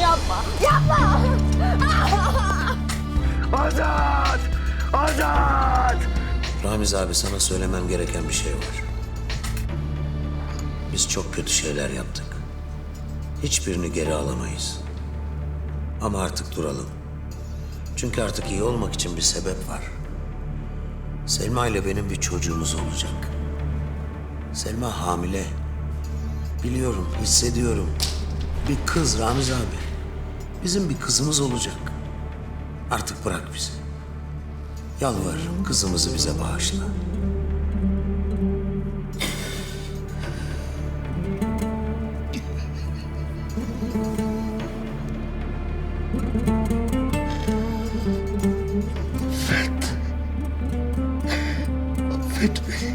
Yapma, yapma. Azat! Azat! Ramiz abi sana söylemem gereken bir şey var. Biz çok kötü şeyler yaptık. Hiçbirini geri alamayız. Ama artık duralım. Çünkü artık iyi olmak için bir sebep var. Selma ile benim bir çocuğumuz olacak. Selma hamile. Biliyorum, hissediyorum. Bir kız Ramiz abi. Bizim bir kızımız olacak. Artık bırak bizi. Yalvarırım kızımızı bize bağışla. Affet beni.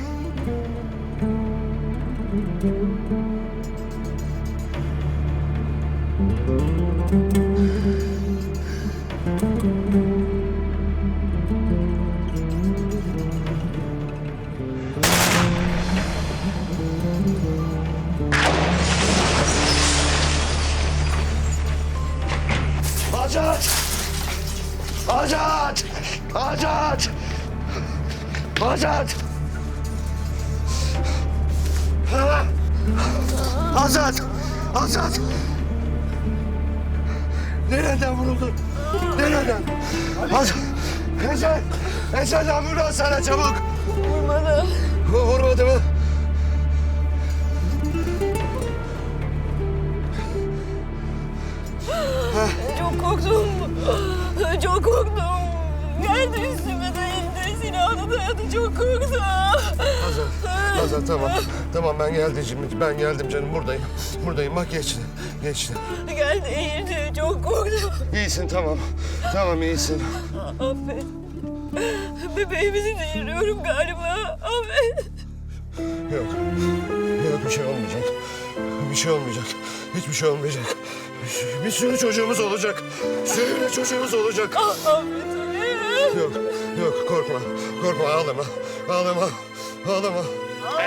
Azat! Azat! Azat! Nereden vuruldun? Nereden? Azat! Ezel! Ezel ambulans sana çabuk! Vurmadı. Vurmadı mı? Çok korktum. Çok korktum. Çok korktum. Azat, Azat tamam. Tamam ben geldim şimdi. Ben geldim canım buradayım. Buradayım bak geçti. Geçti. Geldi eğildi. Çok korktum. İyisin tamam. Tamam iyisin. Affet. Bebeğimizi değiriyorum galiba. Affet. Yok. Yok bir şey olmayacak. Bir şey olmayacak. Hiçbir şey olmayacak. Bir, sürü çocuğumuz olacak. Sürüyle çocuğumuz olacak. Affet beni. Yok, yok korkma. Korkma ağlama. Ağlama. Ağlama.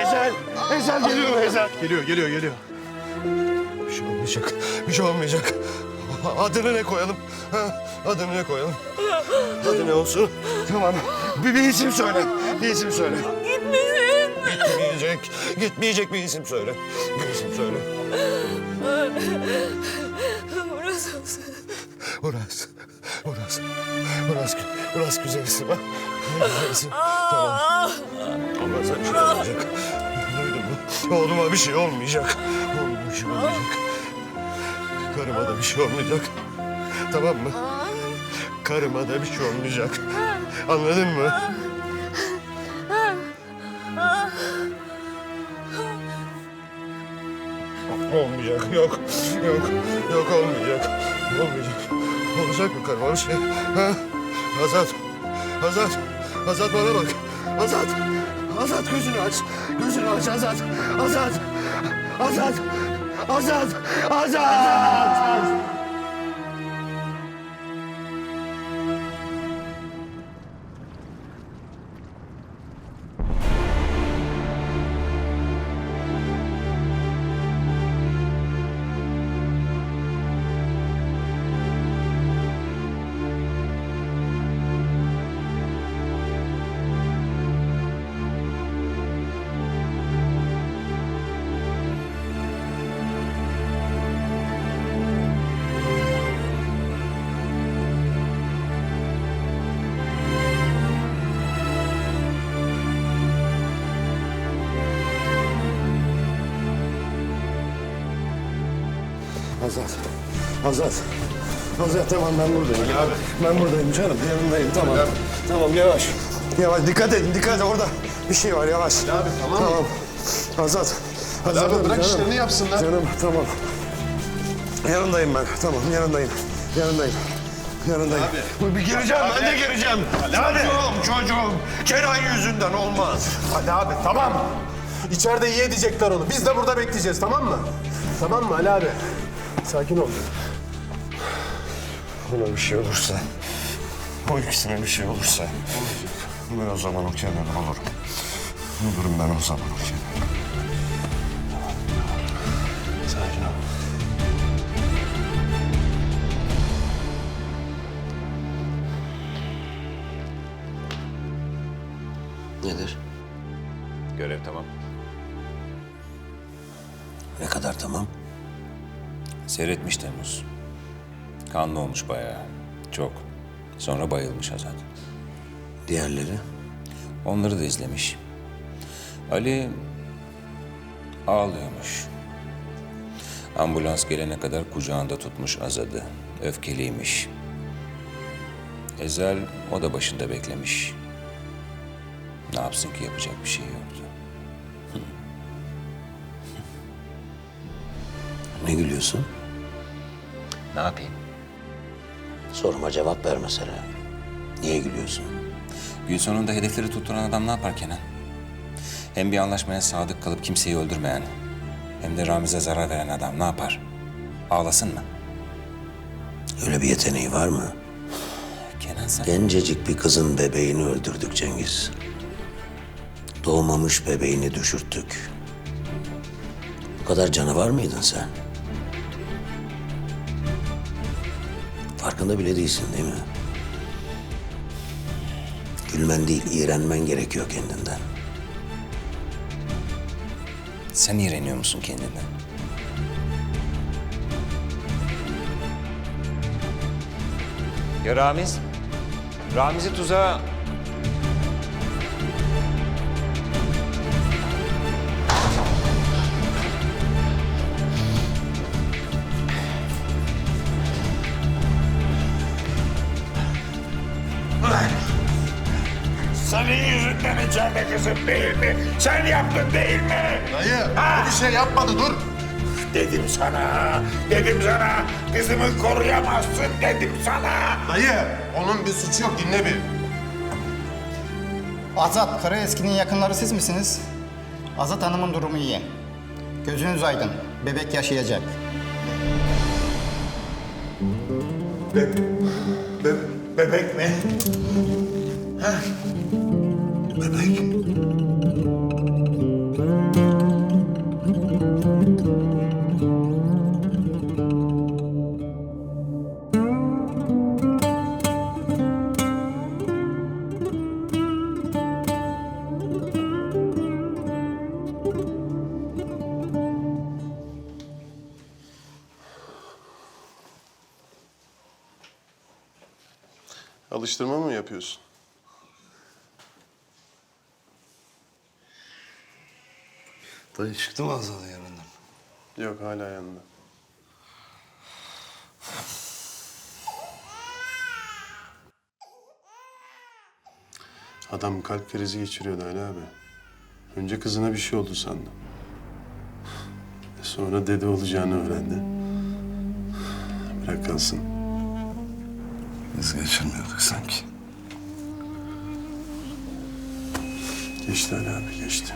Ezel. Ezel geliyor Ezel. Geliyor, geliyor, geliyor. Bir şey olmayacak. Bir şey olmayacak. Adını ne koyalım? Ha? Adını ne koyalım? Adı ne olsun? Tamam. Bir, bir isim söyle. Bir isim söyle. Gitmesin. Gitmeyecek. Gitmeyecek bir isim söyle. Bir isim söyle. Burası olsun. Uras. Uras. Uras. Uras güzel isim ha. Güzel isim. Tamam. Uras'a bir şey olmayacak. Duydun mu? Oğluma bir şey olmayacak. Oğluma bir şey olmayacak. Karıma da bir şey olmayacak. Tamam mı? Karıma da bir şey olmayacak. Anladın mı? Olmayacak. Yok. Yok. Yok olmayacak. Olmayacak. Olacak mı karıma bir şey? Ha? Azat. Azat. Azat bana bak. Azat. Azat gözünü aç. Gözünü aç Azat. Azat. Azat. Azat. Azat. Azat. Azat. Azat tamam ben buradayım. Abi. Ben buradayım canım. Yanındayım tamam. Tamam yavaş. Yavaş dikkat edin dikkat edin orada bir şey var yavaş. abi, tamam. Tamam. Azat. Azat abi, bırak canım. işlerini yapsınlar. Canım tamam. Yanındayım ben. Tamam yanındayım. Yanındayım. Yanındayım. Abi. Bir gireceğim ben de gireceğim. Çocuğum çocuğum. Kenan yüzünden olmaz. Ali abi, tamam. İçeride iyi edecekler onu. Biz de burada bekleyeceğiz, tamam mı? Tamam mı Ali abi? Sakin ol. Buna bir şey olursa, o ikisine bir şey olursa... Ben o zaman o Kenan olurum. Olurum ben o zaman o Kenan. Sakin ol. Nedir? Görev tamam. Ne kadar tamam? Seyretmiş Temmuz. Kanlı olmuş bayağı. Çok. Sonra bayılmış Azat. Diğerleri? Onları da izlemiş. Ali ağlıyormuş. Ambulans gelene kadar kucağında tutmuş Azad'ı. Öfkeliymiş. Ezel o da başında beklemiş. Ne yapsın ki yapacak bir şey yoktu. Ne gülüyorsun? Ne yapayım? Soruma cevap ver mesela. Niye gülüyorsun? Gün sonunda hedefleri tutturan adam ne yapar Kenan? Hem bir anlaşmaya sadık kalıp kimseyi öldürmeyen, hem de Ramiz'e zarar veren adam ne yapar? Ağlasın mı? Öyle bir yeteneği var mı? Kenan sen... Gencecik bir kızın bebeğini öldürdük Cengiz. Doğmamış bebeğini düşürttük. Bu kadar canavar mıydın sen? Farkında bile değilsin değil mi? Gülmen değil, iğrenmen gerekiyor kendinden. Sen iğreniyor musun kendinden? Ya Ramiz? Ramiz'i tuzağa... içeride kızım değil mi? Sen yaptın değil mi? Dayı bir şey yapmadı dur. Dedim sana, dedim sana. Kızımı koruyamazsın dedim sana. Dayı, onun bir suçu yok. Dinle bir. Azat Karaeski'nin yakınları siz misiniz? Azat Hanım'ın durumu iyi. Gözünüz aydın. Bebek yaşayacak. Be, be, bebek mi? Ha? Bebek. Alıştırma Dayı çıktı mı Azad'ın yanından? Yok, hala yanında. Adam kalp krizi geçiriyordu Ali abi. Önce kızına bir şey oldu sandım. E Sonra dede olacağını öğrendi. Bırak kalsın. Biz geçirmiyorduk sanki. Geçti Ali abi, geçti.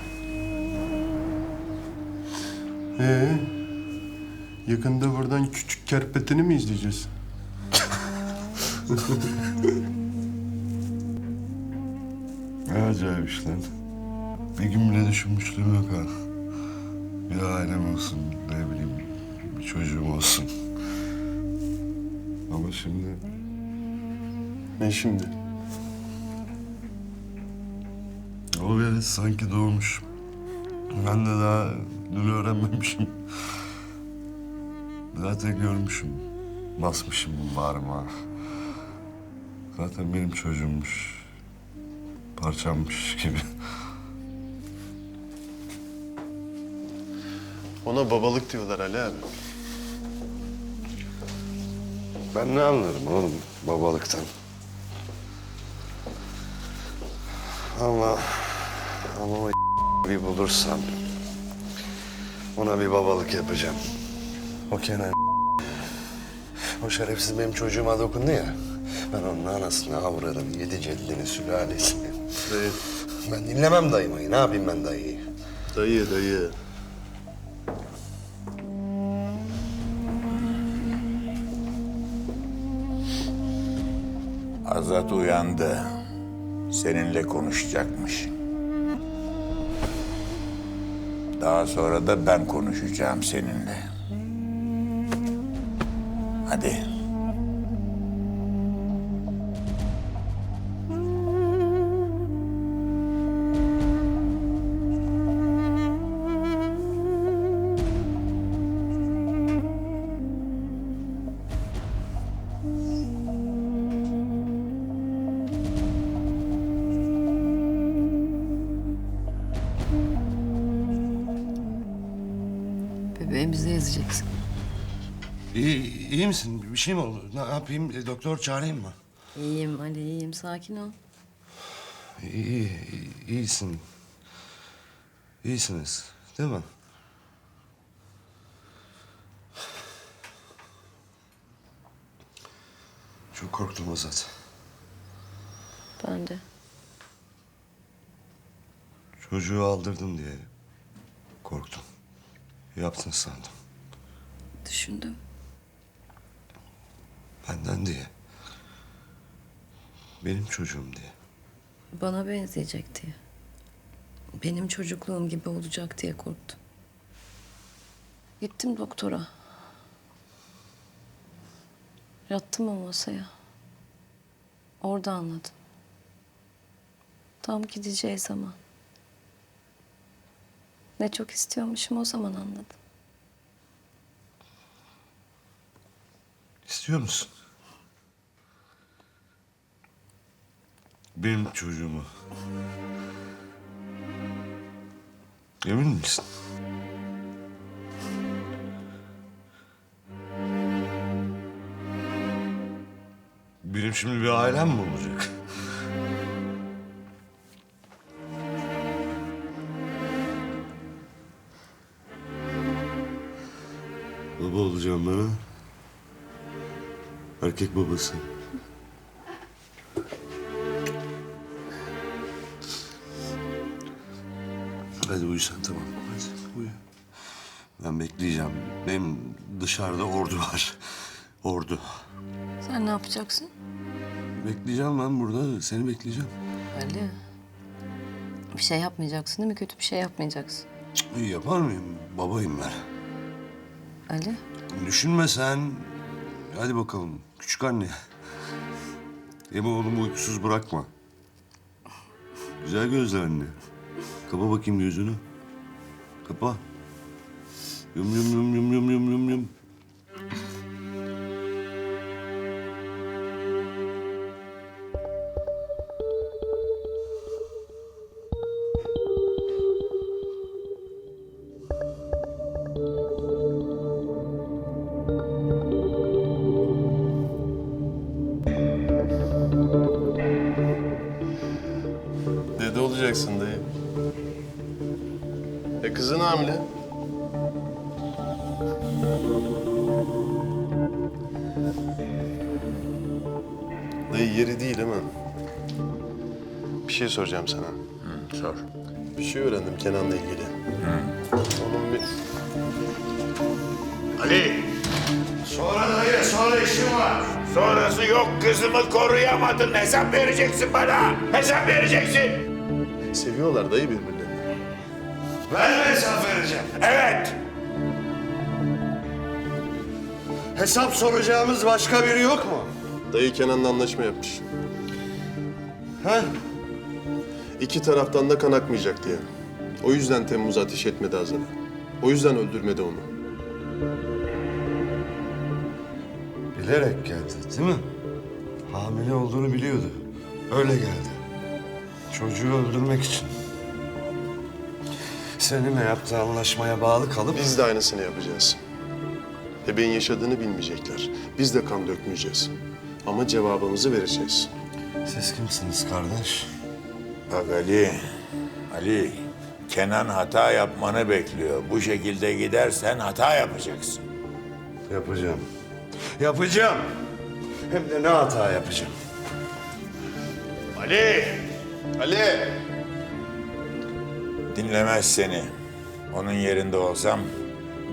Ee, yakında buradan küçük kerpetini mi izleyeceğiz? Ne acayip işler. Bir gün bile düşünmüşlüğüm yok ha. Bir ailem olsun, ne bileyim, bir çocuğum olsun. Ama şimdi Ne şimdi? o sanki doğmuş. Ben de daha dün öğrenmemişim. Zaten görmüşüm. Basmışım bağrıma. Zaten benim çocuğummuş. Parçammış gibi. Ona babalık diyorlar Ali abi. Ben ne anlarım oğlum babalıktan? Ama ama o bir bulursam ona bir babalık yapacağım. O Kenan o şerefsiz benim çocuğuma dokundu ya. Ben onun anasını, avradını, yedi ceddini, sülalesini. Dayı, Ben dinlemem dayımayı. Ne yapayım ben dayıyı? dayı, dayı. Azat uyandı. Seninle konuşacakmış. Daha sonra da ben konuşacağım seninle. Hadi. Ezeceksin. İyi, iyi misin? Bir şey mi oldu? Ne yapayım? E, Doktor çağırayım mı? İyiyim Ali iyiyim sakin ol. İyi, iyi, iyisin. İyisiniz, değil mi? Çok korktum Azat. Ben de. Çocuğu aldırdın diye korktum. Yaptın sandım. Düşündüm. Benden diye. Benim çocuğum diye. Bana benzeyecek diye. Benim çocukluğum gibi olacak diye korktum. Gittim doktora. Yattım o masaya. Orada anladım. Tam gideceği zaman. Ne çok istiyormuşum o zaman anladım. İstiyor musun? Benim çocuğumu. Emin misin? Benim şimdi bir ailem mi olacak? Baba olacağım ben ha? Erkek babası. Hadi uyu sen tamam. Hadi uyu. Ben bekleyeceğim. Benim dışarıda ordu var. Ordu. Sen ne yapacaksın? Bekleyeceğim ben burada. Seni bekleyeceğim. Ali. Bir şey yapmayacaksın değil mi? Kötü bir şey yapmayacaksın. Cık, iyi yapar mıyım? Babayım ben. Ali. Düşünme sen. Hadi bakalım. Küçük anne. Emi oğlumu uykusuz bırakma. Güzel gözler anne. Kapa bakayım gözünü. Kapa. Yum yum yum yum yum yum yum yum. Hamile. Dayı yeri değil ama. Bir şey soracağım sana. Sor. Bir şey öğrendim Kenan'la ilgili. Onun bir... Ali. Sonra dayı, sonra işim var. Sonrası yok kızımı koruyamadın. Hesap vereceksin bana. Hesap vereceksin. Seviyorlar dayı birbirlerini. Ben mi hesap vereceğim? Evet. Hesap soracağımız başka biri yok mu? Dayı Kenan'la anlaşma yapmış. Ha? İki taraftan da kan akmayacak diye. O yüzden Temmuz ateş etmedi Hazan'ı. O yüzden öldürmedi onu. Bilerek geldi, değil mi? Hamile olduğunu biliyordu. Öyle geldi. Çocuğu öldürmek için. Seninle yaptığı anlaşmaya bağlı kalıp... Biz de aynısını yapacağız. Bebeğin yaşadığını bilmeyecekler. Biz de kan dökmeyeceğiz. Ama cevabımızı vereceğiz. Siz kimsiniz kardeş? Bak Ali. Ali. Kenan hata yapmanı bekliyor. Bu şekilde gidersen hata yapacaksın. Yapacağım. Yapacağım. Hem de ne hata yapacağım. Ali. Ali! Dinlemez seni. Onun yerinde olsam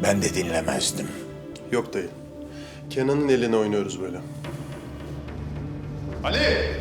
ben de dinlemezdim. Yok dayı. Kenan'ın eline oynuyoruz böyle. Ali!